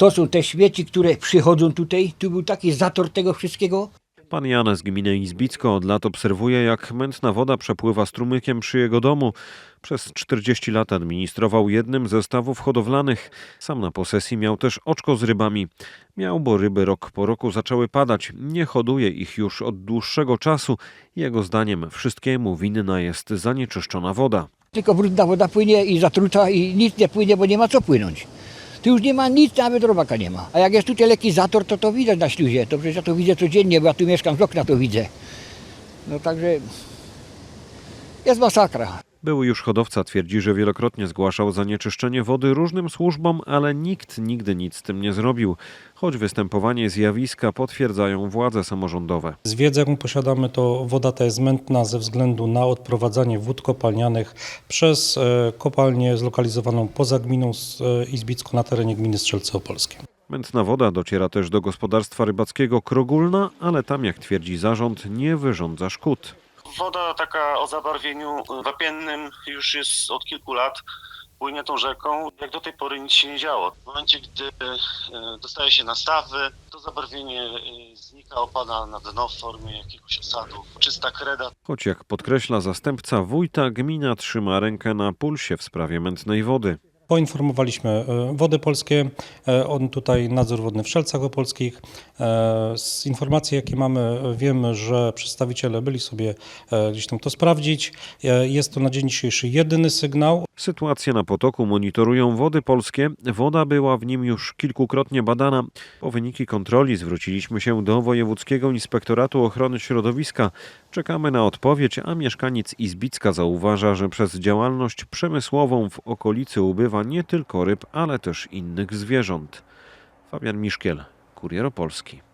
To są te śmieci, które przychodzą tutaj. Tu był taki zator tego wszystkiego. Pan Jan z gminy Izbicko od lat obserwuje, jak mętna woda przepływa strumykiem przy jego domu. Przez 40 lat administrował jednym ze stawów hodowlanych. Sam na posesji miał też oczko z rybami. Miał, bo ryby rok po roku zaczęły padać. Nie hoduje ich już od dłuższego czasu. Jego zdaniem wszystkiemu winna jest zanieczyszczona woda. Tylko brudna woda płynie i zatruta i nic nie płynie, bo nie ma co płynąć. Tu już nie ma nic, nawet robaka nie ma. A jak jest tutaj lekki zator, to to widać na śluzie. To przecież ja to widzę codziennie, bo ja tu mieszkam z okna, to widzę. No także jest masakra. Były już hodowca twierdzi, że wielokrotnie zgłaszał zanieczyszczenie wody różnym służbom, ale nikt nigdy nic z tym nie zrobił, choć występowanie zjawiska potwierdzają władze samorządowe. Z wiedzy, jaką posiadamy, to woda ta jest mętna ze względu na odprowadzanie wód kopalnianych przez e, kopalnię zlokalizowaną poza gminą e, Izbicko na terenie gminy Strzelce Opolskie. Mętna woda dociera też do gospodarstwa rybackiego Krogulna, ale tam, jak twierdzi zarząd, nie wyrządza szkód. Woda taka o zabarwieniu wapiennym już jest od kilku lat. Płynie tą rzeką. Jak do tej pory nic się nie działo. W momencie, gdy e, dostaje się na stawy, to zabarwienie e, znika, opada na dno w formie jakiegoś osadu. Czysta kreda. Choć, jak podkreśla zastępca wójta, gmina trzyma rękę na pulsie w sprawie mętnej wody. Poinformowaliśmy e, Wody Polskie, e, on tutaj nadzór wodny w Szelcach Opolskich. E, Z informacji, jakie mamy, wiemy, że przedstawiciele byli sobie gdzieś tam to sprawdzić. Jest to na dzień dzisiejszy jedyny sygnał. Sytuację na potoku monitorują wody polskie. Woda była w nim już kilkukrotnie badana. Po wyniki kontroli zwróciliśmy się do Wojewódzkiego Inspektoratu Ochrony Środowiska. Czekamy na odpowiedź, a mieszkaniec Izbicka zauważa, że przez działalność przemysłową w okolicy ubywa nie tylko ryb, ale też innych zwierząt. Fabian Miszkiel, Kurier Opolski.